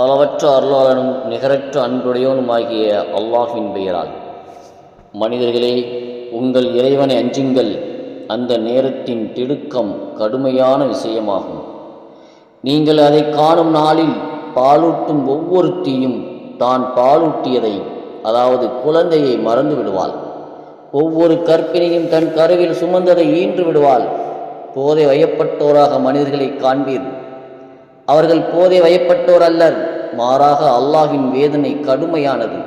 அளவற்ற அருளாளனும் நிகரற்ற அன்புடையவனுமாகிய அல்லாஹின் பெயரால். மனிதர்களே உங்கள் இறைவனை அஞ்சுங்கள். அந்த நேரத்தின் திடுக்கம் கடுமையான விஷயமாகும். நீங்கள் அதை காணும் நாளில் பாலூட்டும் ஒவ்வொருத்தியும் தான் பாலூட்டியதை அதாவது குழந்தையை மறந்து விடுவாள். ஒவ்வொரு கற்பினையும் தன் கருவில் சுமந்ததை ஈன்று விடுவாள். போதை வயப்பட்டோராக மனிதர்களை காண்பீர். அவர்கள் போதை வயப்பட்டோர் அல்லர். மாறாக அல்லாஹின் வேதனை கடுமையானது.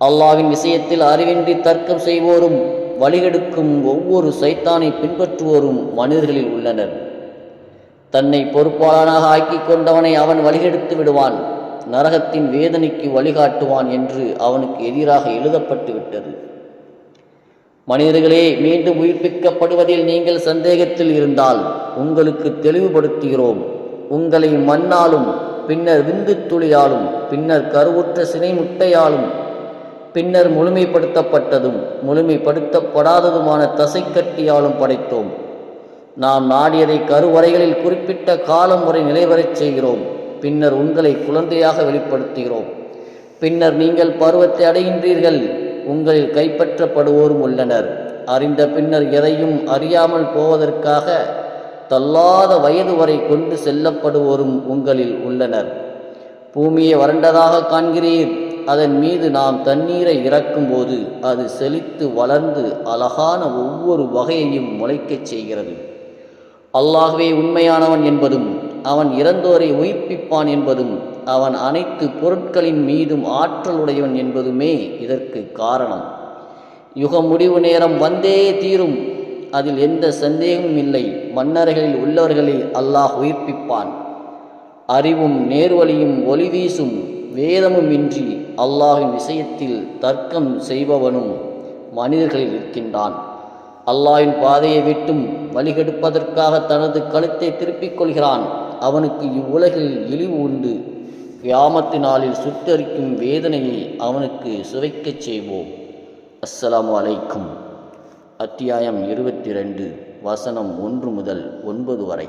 அல்லாவின் விஷயத்தில் அறிவின்றி தர்க்கம் செய்வோரும் வழிகெடுக்கும் ஒவ்வொரு சைத்தானை பின்பற்றுவோரும் மனிதர்களில் உள்ளனர். தன்னை பொறுப்பாளனாக ஆக்கிக் கொண்டவனை அவன் வழிகெடுத்து விடுவான். நரகத்தின் வேதனைக்கு வழிகாட்டுவான் என்று அவனுக்கு எதிராக எழுதப்பட்டு விட்டது. மனிதர்களே மீண்டும் உயிர்ப்பிக்கப்படுவதில் நீங்கள் சந்தேகத்தில் இருந்தால் உங்களுக்கு தெளிவுபடுத்துகிறோம். உங்களை மண்ணாலும் பின்னர் விந்து துளியாலும் பின்னர் கருவுற்ற சினை முட்டையாலும் பின்னர் முழுமைப்படுத்தப்பட்டதும் முழுமைப்படுத்தப்படாததுமான தசைக்கட்டியாலும் படைத்தோம். நாம் நாடியதை கருவறைகளில் குறிப்பிட்ட காலம் வரை நிலைவரச் செய்கிறோம். பின்னர் உங்களை குழந்தையாக வெளிப்படுத்துகிறோம். பின்னர் நீங்கள் பருவத்தை அடைகின்றீர்கள். உங்களில் கைப்பற்றப்படுவோரும் உள்ளனர். அறிந்த பின்னர் எதையும் அறியாமல் போவதற்காக தள்ளாத வயது வரை கொண்டு செல்லப்படுவோரும் உங்களில் உள்ளனர். பூமியை வறண்டதாக காண்கிறீர். அதன் மீது நாம் தண்ணீரை இறக்கும்போது அது செழித்து வளர்ந்து அழகான ஒவ்வொரு வகையையும் முளைக்கச் செய்கிறது. அல்லாகவே உண்மையானவன் என்பதும் அவன் இறந்தோரை உயிர்ப்பிப்பான் என்பதும் அவன் அனைத்து பொருட்களின் மீதும் ஆற்றலுடையவன் என்பதுமே இதற்கு காரணம். யுக முடிவு நேரம் வந்தே தீரும். அதில் எந்த சந்தேகமும் இல்லை. மன்னர்களில் உள்ளவர்களை அல்லாஹ் உயிர்ப்பிப்பான். அறிவும் நேர்வழியும் ஒளி வீசும். வேதமும் இன்றி அல்லாஹின் விஷயத்தில் தர்க்கம் செய்பவனும் மனிதர்களில் இருக்கின்றான். அல்லாஹின் பாதையை விட்டும் வழிகெடுப்பதற்காக தனது கழுத்தை திருப்பிக் கொள்கிறான். அவனுக்கு இவ்வுலகில் இழிவு உண்டு. கியாமத்து நாளில் சுட்டரிக்கும் வேதனையை அவனுக்கு சுவைக்கச் செய்வோம். அஸ்ஸலாமு அலைக்கும். அத்தியாயம் இருபத்தி ரெண்டு வசனம் ஒன்று முதல் ஒன்பது வரை.